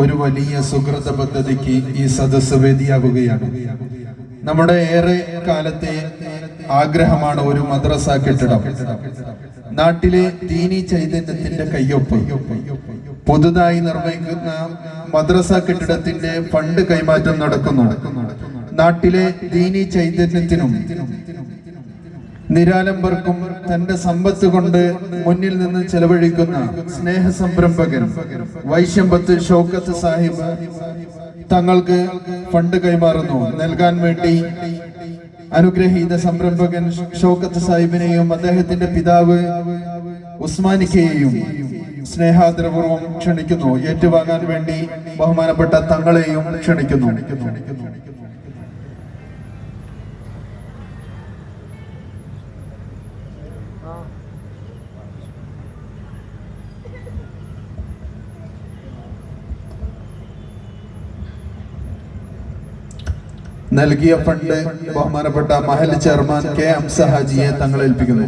ഒരു വലിയ സുഹൃത പദ്ധതിക്ക് ഈ സദസ്സ് വേദിയാവുകയാണ് നമ്മുടെ ഏറെ കാലത്തെ ആഗ്രഹമാണ് ഒരു മദ്രസ കെട്ടിടം. നാട്ടിലെ ദീനി ചൈതന്യത്തിന്റെ കയ്യൊപ്പ്. പുതുതായി നിർമ്മിക്കുന്ന മദ്രസ കെട്ടിടത്തിന്റെ ഫണ്ട് കൈമാറ്റം നടക്കുന്നു. നാട്ടിലെ ദീനി ചൈതന്യത്തിനും നിരാലംബർക്കും തന്റെ സമ്പത്ത് കൊണ്ട് മുന്നിൽ നിന്ന് ചെലവഴിക്കുന്ന സ്നേഹ സംരംഭകൻ വൈശമ്പത്ത് ഷൗക്കത്ത് സാഹിബ് തങ്ങൾക്ക് ഫണ്ട് കൈമാറുന്നു. നൽകാൻ വേണ്ടി അനുഗ്രഹീത സംരംഭകൻ ഷൗക്കത്ത് സാഹിബിനെയും അദ്ദേഹത്തിന്റെ പിതാവ് ഉസ്മാനിക്കയെയും സ്നേഹാദരപൂർവം ക്ഷണിക്കുന്നു. ഏറ്റുവാങ്ങാൻ വേണ്ടി ബഹുമാനപ്പെട്ട തങ്ങളെയും ക്ഷണിക്കുന്നു. നൽകിയ ഫണ്ട് ബഹുമാനപ്പെട്ട മഹൽ ചെയർമാൻ കെ എം സഹാജിയെ തങ്ങൾ ഏൽപ്പിക്കുന്നു